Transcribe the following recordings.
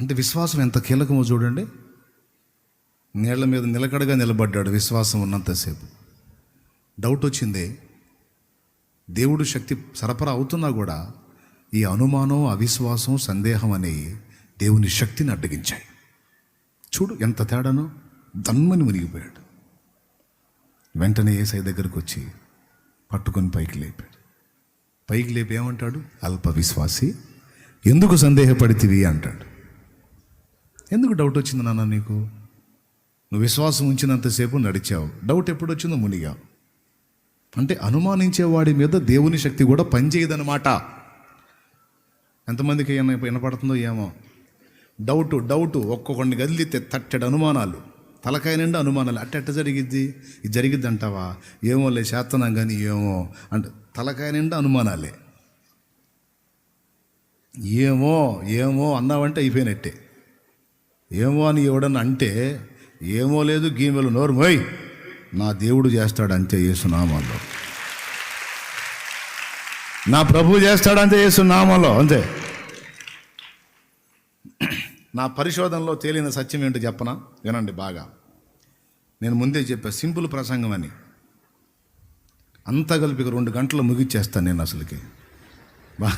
అంటే విశ్వాసం ఎంత కీలకమో చూడండి. నీళ్ళ మీద నిలకడగా నిలబడ్డాడు విశ్వాసం ఉన్నంతసేపు. డౌట్ వచ్చింది. దేవుడు శక్తి సరఫరా అవుతున్నా కూడా ఈ అనుమానం అవిశ్వాసం సందేహం అనే దేవుని శక్తిని అడ్డగించాయి. చూడు ఎంత తేడానో. దన్మని మునిగిపోయాడు. వెంటనే ఏసై దగ్గరకు వచ్చి పట్టుకొని పైకి లేపాడు. పైకి లేపి ఏమంటాడు? అల్ప విశ్వాసి. ఎందుకు సందేహపడితివి? అంటాడు. ఎందుకు డౌట్ వచ్చింది నాన్న నీకు? నువ్వు విశ్వాసం ఉంచినంతసేపు నడిచావు. డౌట్ ఎప్పుడు వచ్చిందో మునిగా అంటే అనుమానించే వాడి మీద దేవుని శక్తి కూడా పనిచేయదనమాట ఎంతమందికి ఏమైనా వినపడుతుందో ఏమో. డౌట్ డౌట్ ఒక్కొక్కడిని కదిలితే తట్టెడు అనుమానాలు. తలకాయ నిండా అనుమానాలు. అట్టెట్ట జరిగిద్ది? ఇది జరిగిద్ది అంటావా ఏమో లే చేస్తున్నాం కానీ ఏమో. అంటే తలకాయ నిండా అనుమానాలే. ఏమో ఏమో అన్నావంటే అయిపోయినట్టే. ఏమో అని ఎవడని అంటే ఏమో లేదు గీమెలు నోరుమోయ్ నా దేవుడు చేస్తాడు అంతే యేసునామాలో. నా ప్రభు చేస్తాడు అంతే యేసునామాలో అంతే. నా పరిశోధనలో తేలిన సత్యం ఏంటో చెప్పనా? వినండి బాగా. నేను ముందే చెప్పా సింపుల్ ప్రసంగం అని. అంతా కలిపి రెండు గంటలు ముగిచ్చేస్తాను నేను అసలుకి. బా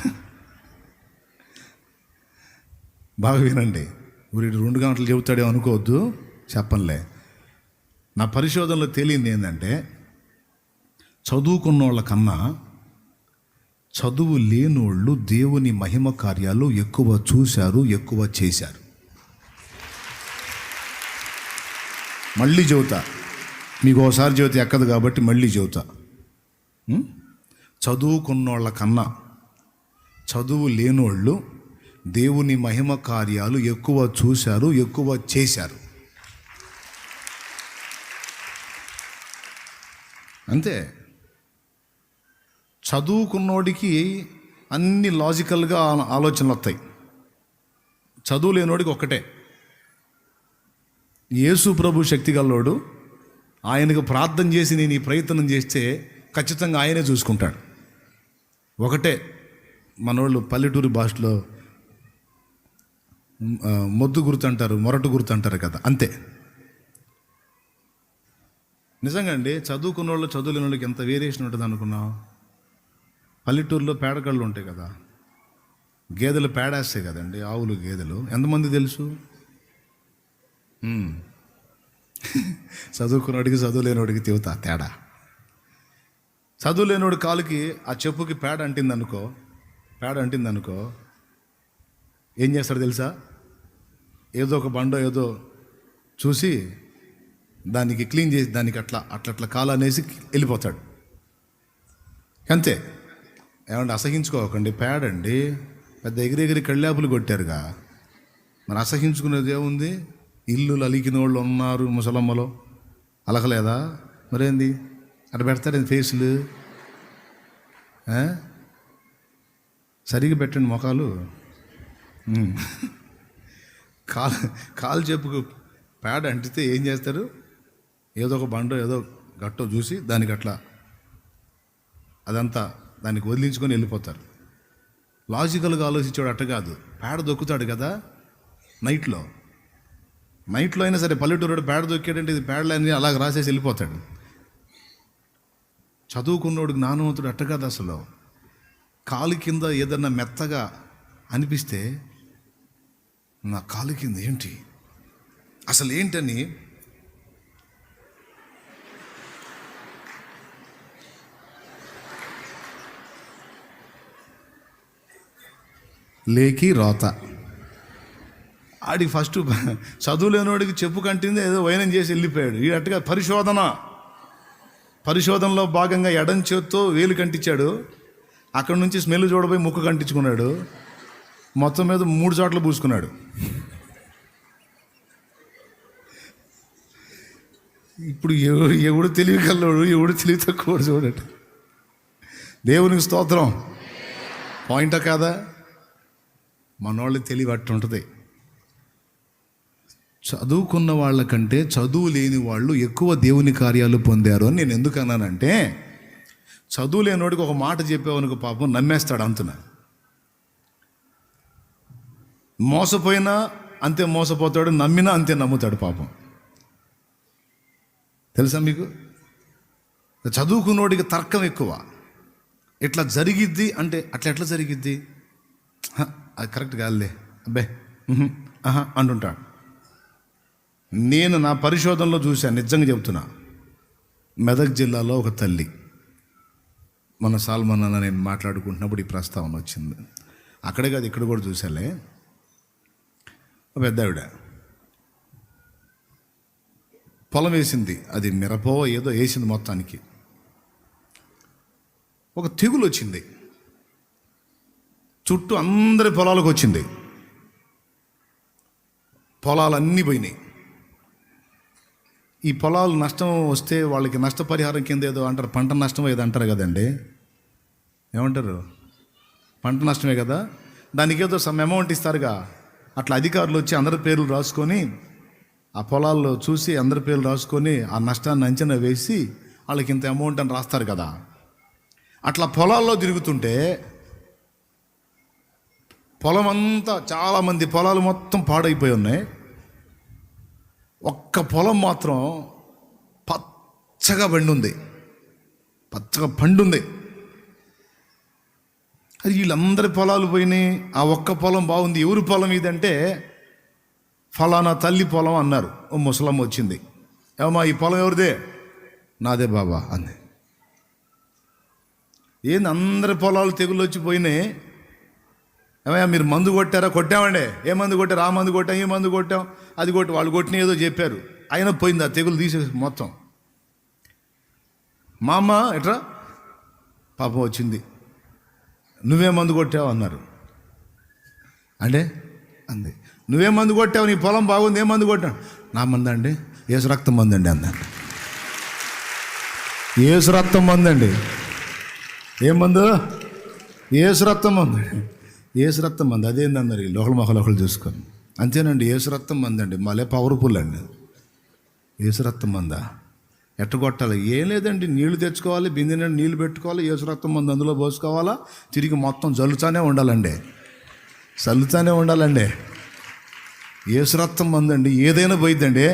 బాగా వినండి. వీడు రెండు గంటలు చెబుతాడే అనుకోవద్దు. చెప్పనులే. నా పరిశోధనలో తేలింది ఏంటంటే చదువుకున్న వాళ్ళ కన్నా చదువు లేనోళ్ళు దేవుని మహిమ కార్యాలు ఎక్కువ చూశారు ఎక్కువ చేశారు. మళ్ళీ చెబుతా. మీకు ఒకసారి చెబితే ఎక్కదు కాబట్టి మళ్ళీ చెబుతా. చదువుకున్నోళ్ళ కన్నా చదువు లేనోళ్ళు దేవుని మహిమ కార్యాలు ఎక్కువ చూశారు ఎక్కువ చేశారు. అంతే. చదువుకున్నోడికి అన్ని లాజికల్గా ఆలోచనలు వస్తాయి. చదువు లేనోడికి ఒక్కటే. యేసు ప్రభు శక్తి గల్లోడు ఆయనకు ప్రార్థన చేసి నేను ఈ ప్రయత్నం చేస్తే ఖచ్చితంగా ఆయనే చూసుకుంటాడు. ఒకటే. మనోళ్ళు పల్లెటూరు భాషలో మొద్దు గుర్తు అంటారు మొరటు గుర్తు అంటారు కదా అంతే. నిజంగా అండి చదువుకున్న వాళ్ళు చదువులేని వాళ్ళకి ఎంత వేరియేషన్ ఉంటుంది అనుకున్నావు? పల్లెటూరులో పేడకళ్ళు ఉంటాయి కదా గేదెలు పేడేస్తాయి కదండి ఆవులు గేదెలు. ఎంతమంది తెలుసు? చదువుకున్నవాడికి చదువుకున్నోడికి చదువు తివుతా తేడా. చదువు కాలుకి ఆ చెప్పుకి పేడ అంటింది అనుకో పేడ అంటింది అనుకో ఏం చేస్తాడు తెలుసా? ఏదో ఒక బండో ఏదో చూసి దానికి క్లీన్ చేసి దానికి అట్లా అట్లా అట్లా కాలు అనేసి వెళ్ళిపోతాడు. అంతే. ఏమంటే అసహించుకోకండి పేడండి. పెద్ద ఎగిరి ఎగిరి కళ్ళాపులు కొట్టారుగా. మరి అసహించుకునేది ఏముంది? ఇల్లు అలికిన వాళ్ళు ఉన్నారు ముసలమ్మలో. అలకలేదా? మరేంది? అటు పెడతారేంది ఫేసులు? సరిగ్గా సరిగా పెట్టండి మొఖాలు. కాలు కాలు చెప్పుకు పేడ అంటితే ఏం చేస్తారు? ఏదో ఒక బండో ఏదో గట్టో చూసి దానికి అట్లా అదంతా దానికి వదిలించుకొని వెళ్ళిపోతారు. లాజికల్గా ఆలోచించాడు అట్ట కాదు. పేడ దొక్కుతాడు కదా నైట్లో. నైట్లో అయినా సరే పల్లెటూరుడు పేడ దొక్కాడంటే ఇది పేడలని అలాగ రాసేసి వెళ్ళిపోతాడు. చదువుకున్నోడు జ్ఞానవంతుడు అట్ట కాదు అసలు. కాలు కింద ఏదన్నా మెత్తగా అనిపిస్తే నా కాలు కింద ఏంటి? అసలు ఏంటని? లేకి రోత. ఆడి ఫస్ట్ చదువు లేనివాడికి చెప్పు కంటింది ఏదో వైనం చేసి వెళ్ళిపోయాడు. ఈ అట్టుగా పరిశోధన. పరిశోధనలో భాగంగా ఎడం చేత్తో వేలు కంటించాడు అక్కడ నుంచి స్మెల్ చూడబోయి ముక్కు కంటించుకున్నాడు. మొత్తం మీద మూడు చోట్ల పూసుకున్నాడు. ఇప్పుడు ఎవడు ఎవడు తెలివి కల్లోడు ఎవడు తెలివి తక్కువ చూడండి. దేవునికి స్తోత్రం. పాయింటా కాదా? మనోళ్ళ తెలివి అట్టు ఉంటుంది. చదువుకున్న వాళ్ళకంటే చదువు లేని వాళ్ళు ఎక్కువ దేవుని కార్యాలు పొందారు అని నేను ఎందుకు అన్నానంటే చదువు లేనివాడికి ఒక మాట చెప్పేవనుకో పాపం నమ్మేస్తాడు అంతున. మోసపోయినా అంతే మోసపోతాడు నమ్మినా అంతే నమ్ముతాడు పాపం. తెలుసా మీకు? చదువుకున్నోడికి తర్కం ఎక్కువ. ఇట్లా జరిగిద్ది అంటే అట్లా ఎట్లా జరిగిద్ది? హ, అది కరెక్ట్ కాదులే. అబ్బే ఆహా అంటుంటాడు నేను నా పరిశోధనలో చూశాను నిజంగా చెబుతున్నా. మెదక్ జిల్లాలో ఒక తల్లి మన సాల్మన్ అన్న నేను మాట్లాడుకుంటున్నప్పుడు ఈ ప్రస్తావన వచ్చింది. అక్కడే కాదు ఇక్కడ కూడా చూసాలే పెద్ద ఆవిడ. పొలం వేసింది అది మిరపో ఏదో వేసింది మొత్తానికి. ఒక తెగులు వచ్చింది. చుట్టూ అందరి పొలాలకు వచ్చింది. పొలాలన్నీ పోయినాయి. ఈ పొలాలు నష్టం వస్తే వాళ్ళకి నష్టపరిహారం కింద ఏదో అంటారు పంట నష్టం ఏదో అంటారు కదండి. ఏమంటారు? పంట నష్టమే కదా? దానికి ఏదో సమ్ అమౌంట్ ఇస్తారుగా. అట్లా అధికారులు వచ్చి అందరి పేర్లు రాసుకొని ఆ పొలాల్లో చూసి అందరి పేర్లు రాసుకొని ఆ నష్టాన్ని అంచనా వేసి వాళ్ళకి ఇంత అమౌంట్ అని రాస్తారు కదా. అట్లా పొలాల్లో తిరుగుతుంటే పొలం అంతా చాలామంది పొలాలు మొత్తం పాడైపోయి ఉన్నాయి. ఒక్క పొలం మాత్రం పచ్చగా పండుంది. పచ్చగా పండుంది. అది వీళ్ళందరి పొలాలు పోయినాయి. ఆ ఒక్క పొలం బాగుంది. ఎవరి పొలం ఇదంటే ఫలానా తల్లి పొలం అన్నారు. ఓ ముసలమ్మ వచ్చింది. ఏమమ్మా ఈ పొలం ఎవరిదే? నాదే బాబా అంది. ఏంది అందరి పొలాలు తెగులు వచ్చి పోయినాయి? ఏమయ్యా మీరు మందు కొట్టారా? కొట్టామండి. ఏ మందు కొట్టారు? ఆ మందు కొట్టాం ఈ మందు కొట్టాం. అది కొట్టి వాళ్ళు కొట్టిన ఏదో చెప్పారు. అయినా పోయింది ఆ తెగులు తీసేసి మొత్తం. మా అమ్మ ఎట్రా? పాపం వచ్చింది. నువ్వే మందు కొట్టావు అన్నారు. అంటే? అంది. నువ్వే మందు కొట్టావు నీ పొలం బాగుంది ఏ మందు కొట్టావు? నా మంది అండి ఏసు రక్తం మంది అండి అన్నాను ఏసు రక్తం మంది అండి. ఏం మందు? ఏసు రక్తం మంది. ఏసు రక్తం మంది. అదేందన్నారు వీళ్ళు ఒకళ్ళు ఒకళ్ళు చూసుకొని. అంతేనండి ఏసు రక్తం మందండి మళ్ళీ పవర్ఫుల్ అండి. ఏసు రక్తం మందా? ఎట్ట కొట్టాలి ఏం లేదండి. నీళ్ళు తెచ్చుకోవాలి బిందె నుండి నీళ్ళు పెట్టుకోవాలి ఏసు రక్తం మంది అందులో పోసుకోవాలా? తిరిగి మొత్తం జల్లుతానే ఉండాలండి. చల్లుతానే ఉండాలండి. ఏసు మందండి. ఏదైనా పోయిద్దండి.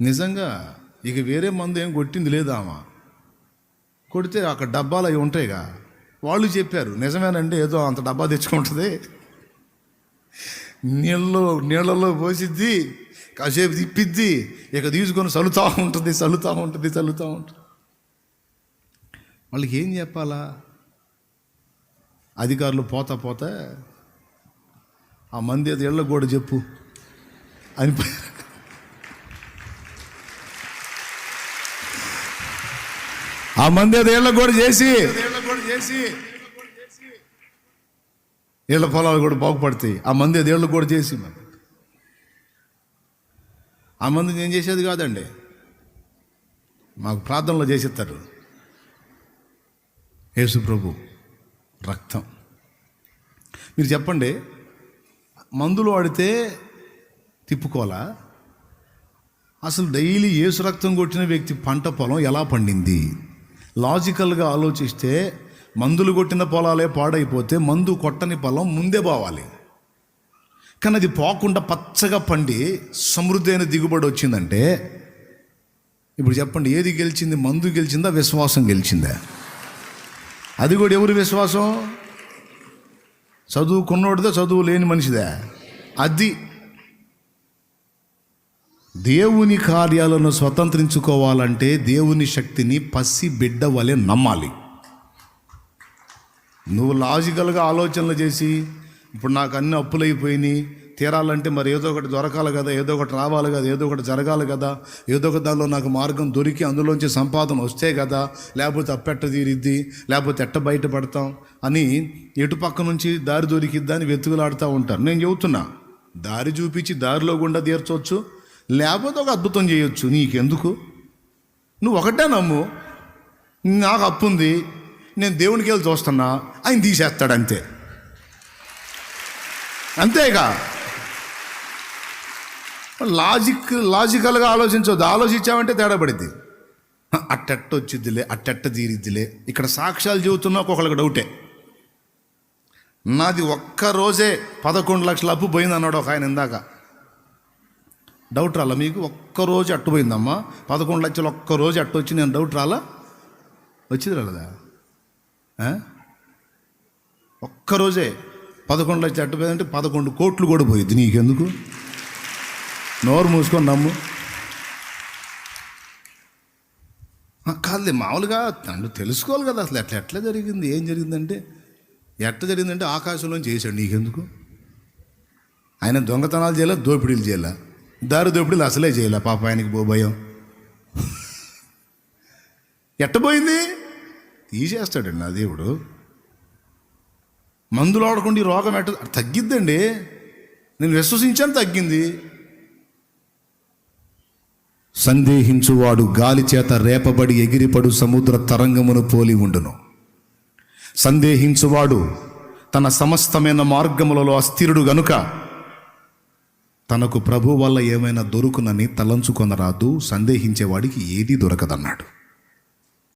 నిజంగా ఇక వేరే మందు ఏం కొట్టింది లేదామా కొడితే అక్కడ డబ్బాలు అవి ఉంటాయిగా. వాళ్ళు చెప్పారు నిజమేనండి ఏదో అంత డబ్బా తెచ్చుకుంటుంది. నీళ్ళలో నీళ్ళలో పోసిద్ది కాసేపు తిప్పిద్ది. ఇక తీసుకొని చల్లుతూ ఉంటుంది చల్లుతూ ఉంటుంది చల్లుతూ ఉంటుంది. వాళ్ళకి ఏం చెప్పాలా? అధికారులు పోతా పోతా ఆ మంది అది ఇళ్ళకు కూడా చెప్పు అని ఆ మంది అది ఇళ్ళకు కూడా చేసి. ఇళ్ళ పొలాలు కూడా బాగుపడతాయి. ఆ మంది అది ఇళ్ళకు కూడా చేసి మరి. ఆ మందు నేను చేసేది కాదండి. మాకు ప్రార్థనలో చేసేస్తారు. యేసు ప్రభు రక్తం. మీరు చెప్పండి మందులు వాడితే తిప్పుకోవాలా? అసలు డైలీ ఏసు రక్తం కొట్టిన వ్యక్తి పంట పొలం ఎలా పండింది? లాజికల్గా ఆలోచిస్తే మందులు కొట్టిన పొలాలే పాడైపోతే మందు కొట్టని పొలం ముందే పోవాలి. కానీ అది పోకుండా పచ్చగా పండి సమృద్ధి అయిన దిగుబడి వచ్చిందంటే ఇప్పుడు చెప్పండి ఏది గెలిచింది మందు గెలిచిందా విశ్వాసం గెలిచిందా? అది కూడా ఎవరి విశ్వాసం? చదువుకున్నోడిదా చదువు లేని మనిషిదా. అది దేవుని కార్యాలను స్వతంత్రించుకోవాలంటే దేవుని శక్తిని పసి బిడ్డ వలె నమ్మాలి. నువ్వు లాజికల్గా ఆలోచనలు చేసి ఇప్పుడు నాకు అన్ని అప్పులైపోయినాయి. తీరాలంటే మరి ఏదో ఒకటి దొరకాలి కదా ఏదో ఒకటి రావాలి కదా ఏదో ఒకటి జరగాలి కదా. ఏదో ఒక దానిలో నాకు మార్గం దొరికి అందులోంచి సంపాదన వస్తే కదా లేకపోతే అప్పెట్ట తీరిద్ది లేకపోతే ఎట్ట బయటపడతాం అని ఎటుపక్క నుంచి దారి దొరికిద్దా అని వెతుకులాడుతూ ఉంటారు. నేను చెబుతున్నా దారి చూపించి దారిలో గుండా తీర్చవచ్చు లేకపోతే ఒక అద్భుతం చేయొచ్చు. నీకెందుకు? నువ్వు ఒకటే నమ్ము. నాకు అప్పు ఉంది నేను దేవునికి వెళ్ళి చూస్తున్నా ఆయన తీసేస్తాడంతే. అంతేగా. లాజిక్ లాజికల్గా ఆలోచించవద్దు ఆలోచించామంటే తేడా పడిద్ది. అట్టెట్ట వచ్చిద్దిలే అట్టెట్ట తీరిద్దిలే. ఇక్కడ సాక్ష్యాలు చెబుతున్నా ఒక్కొక్కరికి డౌటే. నాది ఒక్క రోజే పదకొండు లక్షల అప్పు పోయింది అన్నాడు ఒక ఆయన ఇందాక. డౌట్ రాలా మీకు? ఒక్క అట్టుపోయిందమ్మా అట్టు పోయిందమ్మా. పదకొండు లక్షలు ఒక్కరోజు అట్టు వచ్చి నేను డౌట్ రాలా? వచ్చింది రాలేదా? ఒక్కరోజే పదకొండు లక్షలు అట్టు పదకొండు కోట్లు కూడా పోయింది నీకెందుకు? నోరు మూసుకొని నమ్ము. ఆ, కాదులే మామూలుగా తను తెలుసుకోవాలి కదా అసలు. ఎట్లా ఎట్లా జరిగింది? ఏం జరిగిందంటే ఎట్లా జరిగిందంటే ఆకాశంలోంచి చేశాడు నీకెందుకు? ఆయన దొంగతనాలు చేయాల దోపిడీలు చేయాల? దారి దోపిడీలు అసలే చేయాల? పాప ఆయనకి పో భయం. ఎట్టబోయింది తీసేస్తాడండి నా దేవుడు. మందులు ఆడకుండా ఈ రోగం ఎట్ట తగ్గిద్దండి. నేను విశ్వసించాను తగ్గింది. సందేహించువాడు గాలి చేత రేపబడి ఎగిరిపడు సముద్ర తరంగమును పోలి ఉండును. సందేహించువాడు తన సమస్తమైన మార్గములలో అస్థిరుడు గనుక తనకు ప్రభు వల్ల ఏమైనా దొరుకునని తలంచుకొనరాదు సందేహించేవాడికి ఏదీ దొరకదన్నాడు.